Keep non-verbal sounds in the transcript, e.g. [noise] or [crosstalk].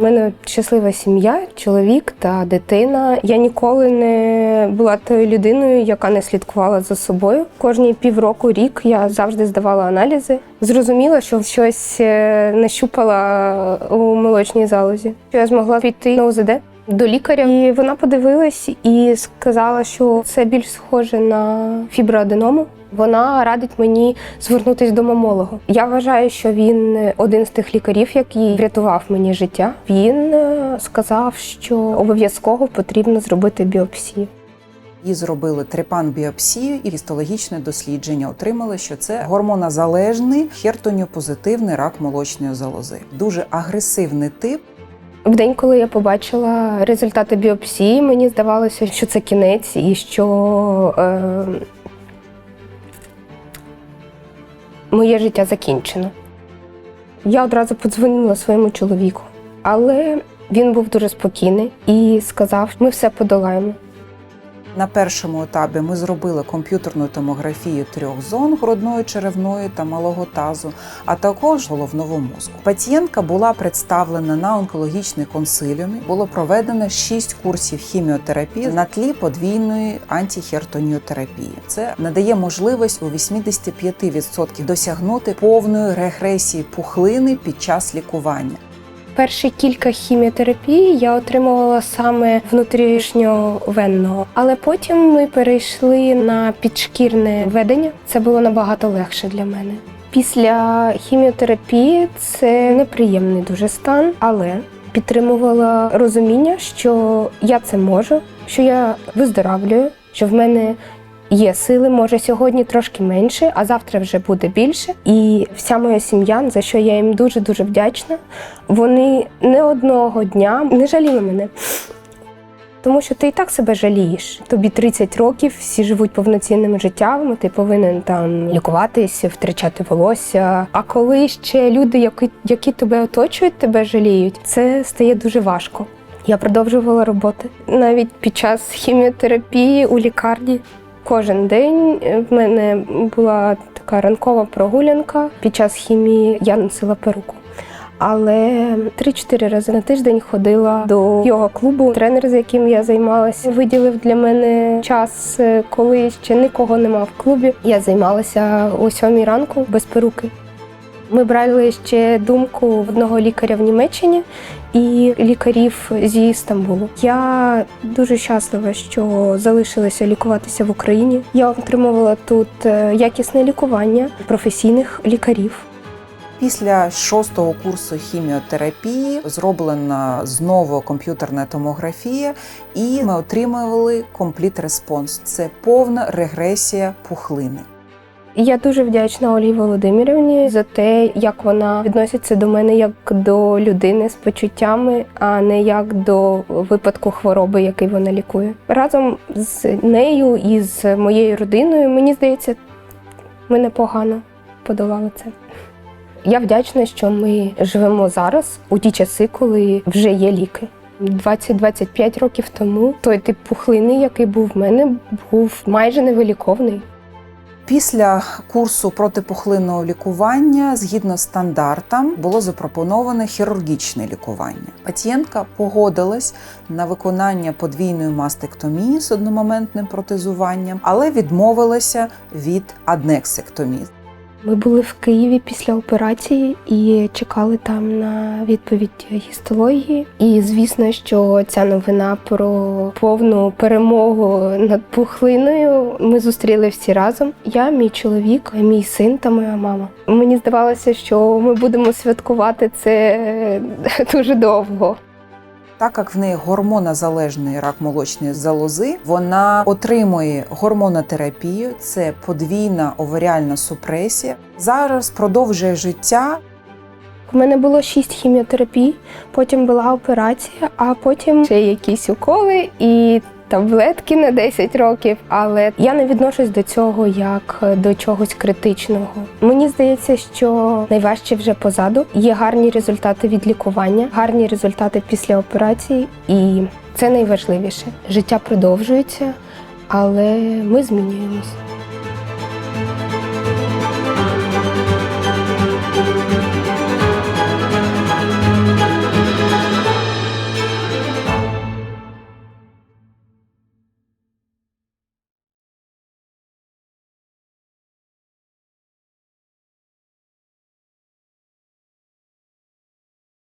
У мене щаслива сім'я, чоловік та дитина. Я ніколи не була тою людиною, яка не слідкувала за собою. Кожні півроку, рік я завжди здавала аналізи. Зрозуміла, що щось е, нащупала у молочній залозі. Я змогла піти на ОЗД до лікаря, і вона подивилась і сказала, що це більш схоже на фіброаденому. Вона радить мені звернутися до мамолога. Я вважаю, що він один з тих лікарів, який врятував мені життя. Він е, сказав, що обов'язково потрібно зробити біопсію. Їй зробили трепан-біопсію і гістологічне дослідження. Отримали, що це гормонозалежний хертонію-позитивний рак молочної залози. Дуже агресивний тип. В день, коли я побачила результати біопсії, мені здавалося, що це кінець і що е, моє життя закінчено. Я одразу подзвонила своєму чоловіку, але він був дуже спокійний і сказав: ми все подолаємо. На першому етапі ми зробили комп'ютерну томографію трьох зон грудної, черевної та малого тазу, а також головного мозку. Пацієнтка була представлена на онкологічній консиліумі. Було проведено 6 курсів хіміотерапії на тлі подвійної антихертоніотерапії. Це надає можливість у 85% досягнути повної регресії пухлини під час лікування. Перші кілька хіміотерапій я отримувала саме внутрішньовенного, але потім ми перейшли на підшкірне ведення. Це було набагато легше для мене. Після хіміотерапії це неприємний дуже стан, але підтримувала розуміння, що я це можу, що я виздоравлюю, що в мене є сили, може сьогодні трошки менше, а завтра вже буде більше. І вся моя сім'я, за що я їм дуже дуже вдячна. Вони не одного дня не жаліли мене. Тому що ти і так себе жалієш. Тобі 30 років, всі живуть повноцінними життями, ти повинен там лікуватись, втрачати волосся. А коли ще люди, які, які тебе оточують, тебе жаліють, це стає дуже важко. Я продовжувала роботи навіть під час хіміотерапії у лікарні. Кожен день в мене була така ранкова прогулянка. Під час хімії я носила перуку. Але 3-4 рази на тиждень ходила до його клубу. Тренер, з яким я займалася, виділив для мене час, е, коли ще нікого нема в клубі. Я займалася о 7 ранку без перуки. Ми брали ще думку одного лікаря в Німеччині і лікарів зі Стамбулу. Я дуже щаслива, що залишилася лікуватися в Україні. Я отримувала тут е, якісне лікування професійних лікарів. Після шостого курсу хіміотерапії зроблена знову комп'ютерна томографія, і ми отримували компліт респонс. Це повна регресія пухлини. Я дуже вдячна Олі Володимирівні за те, як вона відноситься до мене як до людини з почуттями, а не як до випадку хвороби, який вона лікує. Разом з нею і з моєю родиною, мені здається, ми непогано подолали це. Я вдячна, що ми живемо зараз у ті часи, коли вже є ліки. 20-25 років тому той тип пухлини, який був в мене, був майже невиліковний. Після курсу протипухлинного лікування, згідно стандартам, було запропоноване хірургічне лікування. Пацієнтка погодилась на виконання подвійної мастектомії з одномоментним протезуванням, але відмовилася від аднексектомії. Ми були в Києві після операції і чекали там на відповідь гістології. І звісно, що ця новина про повну перемогу над пухлиною ми зустріли всі разом. Я, мій чоловік, мій син та моя мама. Мені здавалося, що ми будемо святкувати це [laughs] дуже довго. Так як в неї гормонозалежний рак молочної залози, вона отримує гормонотерапію, це подвійна оваріальна супресія. Зараз продовжує життя. У мене було шість хіміотерапій, потім була операція, а потім ще якісь уколи і таблетки на 10 років. Але я не відношусь до цього як до чогось критичного. Мені здається, що найважче вже позаду. Є гарні результати від лікування, гарні результати після операції, і це найважливіше. Життя продовжується, але ми змінюємось.